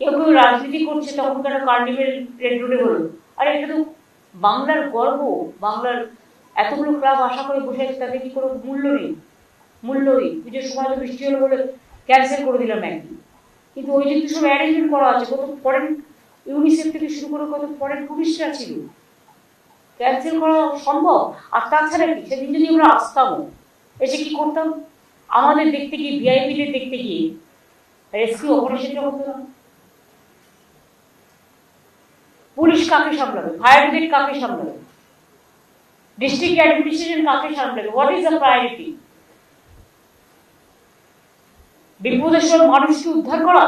কেউ কেউ রাজনীতি করছে তখন কেন কার্নিভেল রেড রোডে হলো আরে, এটা তো বাংলার গর্ব। বাংলার এতগুলো ক্লাব আশা করে বসে আছে তাদের কি কোনো মূল্য নেই? মূল্য নেই। পুজোর সময় তো বৃষ্টি হলো বলে ক্যান্সেল করে দিলাম একদিন। কিন্তু ওই যে সব অ্যারেঞ্জমেন্ট করা আছে, কত ফরেন ইউনিসেফ থেকে শুরু করে কত ফরেন টুরিস্টরা ছিল ক্যান্সেল করা সম্ভব? আর তাছাড়া কি? সেদিন যদি আমরা আসতামও এসে কি করতাম? আমাদের দেখতে গিয়ে ভিআইপিদের দেখতে গিয়ে রেস্কিউ অপারেশনটা হতো না পুলিশ কাকে সামলাবে? ফায়ার ব্রিগেড কাকে সামলাবে? ডিস্ট্রিক্ট অ্যাডমিনিস্ট্রেশন কাকে সামলাবে? হোয়াট ইজ দ্য প্রায়োরিটি বিপদের সময় মানুষকে উদ্ধার করা,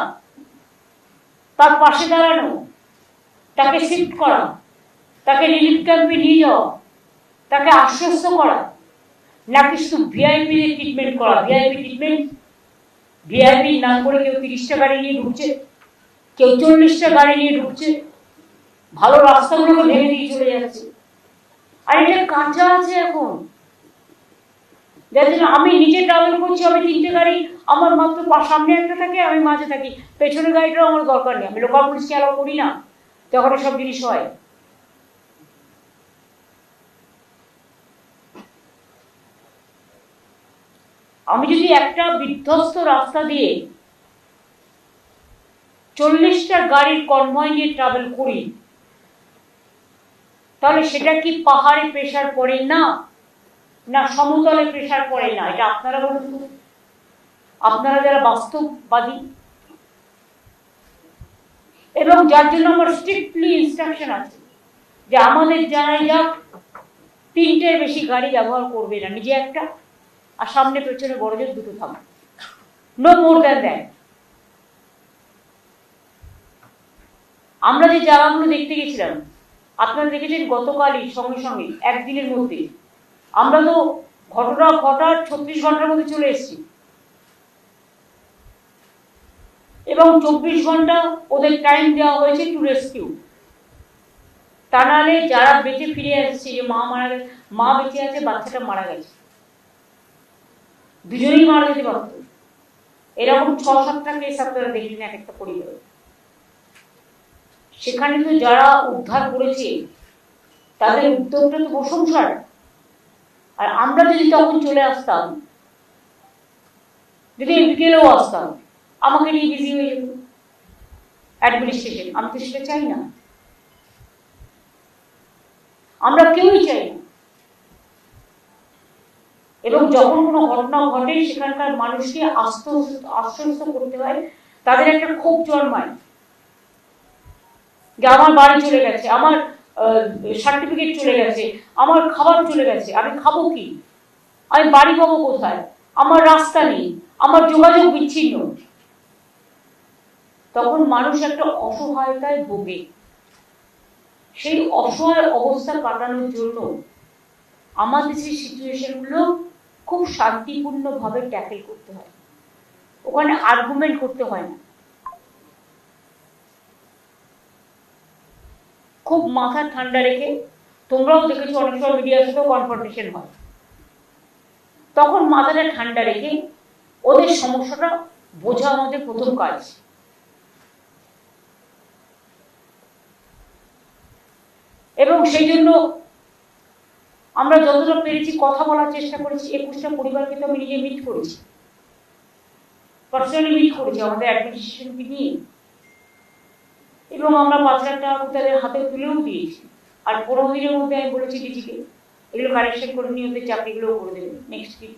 তার পাশে দাঁড়ানো, তাকে শিফট করা, তাকে রিলিফ ক্যাম্পে নিয়ে যাওয়া, তাকে আশ্বস্ত করা, নাকি শুধু ভিআইপি ট্রিটমেন্ট করা? ভিআইপি ট্রিটমেন্ট ভিআইপি নাম করে কেউ তিরিশটা গাড়ি নিয়ে ঢুকছে, কেউ চল্লিশটা গাড়ি নিয়ে ঢুকছে। ভালো রাস্তাগুলোকে ভেঙে দিয়ে চলে যাচ্ছে। আর এটা কাঁচা আছে এখন। যার আমি নিজে ট্রাভেল করছি, আমি তিনটে গাড়ি, আমার মাত্র সামনে একটা থাকে, আমি মাঝে থাকি। পেছনের গাড়িটাও আমার দরকার নেই। আমি লোকাল পুলিশকে অ্যালাউ করি না। যখন সব জিনিস হয়। আমি যদি একটা বিধ্বস্ত রাস্তা দিয়ে চল্লিশটা গাড়ির কনভয় নিয়ে ট্রাভেল করি তাহলে সেটা কি পাহাড়ে প্রেশার পড়ে না? না, সমতলে প্রেশার পড়ে না? এটা আপনারা বলুন। আপনারা যারা বাস্তববাদী। এবং যার জন্য আমার স্ট্রিক্টলি ইনস্ট্রাকশন আছে যে আমাদের জানাই যাক তিনটের বেশি গাড়ি ব্যবহার করবে না, নিজে একটা, আর সামনে পেছনে বড় জোর দুটো থাকবে নো মোর দ্যান দ্যাট আমরা যে জায়গাগুলো দেখতে গেছিলাম আপনারা দেখেছেন গতকালই সঙ্গে সঙ্গে, একদিনের মধ্যে। আমরা তো ঘটনা ঘটার ছত্রিশ ঘণ্টার মধ্যে চলে এসেছি। এবং চব্বিশ ঘণ্টা ওদের টাইম দেওয়া হয়েছে টু রেস্কিউ তা নাহলে যারা বেঁচে ফিরে আসছে, যে মা মারা গেছে, মা বেঁচে আছে, বাচ্চাটা মারা গেছে। দুজনেই মারা যেতে পারত এরকম ছ সাতটা কেস আপনারা দেখলেন, এক একটা পরিবারে। সেখানে তো যারা উদ্ধার করেছে, তাদের উদ্যোগটা তো প্রশংসার। আর আমরা যদি তখন চলে আসতাম, যদি বিকেলেও আসতাম, আমাকে নিয়ে বিজি হয়ে যেত। অ্যাডমিনিস্ট্রেশন আমি তো সেটা চাই না। আমরা কেউই চাই না। এবং যখন কোনো ঘটনা ঘটে, সেখানকার মানুষকে আস্ত আশ্বস্ত করতে হয়, তাদের একটা ক্ষোভ জন্মায়। যে আমার বাড়ি চলে গেছে, আমার সার্টিফিকেট চলে গেছে, আমার খাবার চলে গেছে, আমি খাব কি? আমি বাড়ি পাবো কোথায়? আমার রাস্তা নেই, আমার যোগাযোগ বিচ্ছিন্ন। তখন মানুষ একটা অসহায়তায় ভোগে। সেই অসহায় অবস্থা কাটানোর জন্য আমাদের সেই সিচুয়েশনগুলো খুব শান্তিপূর্ণভাবে ট্যাকেল করতে হয়। ওখানে আর্গুমেন্ট করতে হয় না। খুব মাথা ঠান্ডা রেখে তোমরাও দেখেছ অনেক সময় মিডিয়ার সাথেও কনফ্রন্টেশন হয়। তখন মাথাটা ঠান্ডা রেখে ওদের সমস্যাটা বোঝা আমাদের প্রথম কাজ। এবং সেই জন্য আমরা যতটা পেরেছি কথা বলার চেষ্টা করেছি। একুশটা পরিবারকে তো আমি নিজে মিট করেছি। পার্সোনালি মিট করেছি। আমাদের অ্যাডমিনিস্ট্রেশনকে নিয়ে। এবং আমরা পাঁচ লাখ টাকা তাদের হাতে তুলেও দিয়েছি। আর পনেরো দিনের মধ্যে আমি বলেছি ডিজিকে এগুলো কারেকশন করে নিয়ে ওদের চাকরিগুলোও করে দেবে। Next week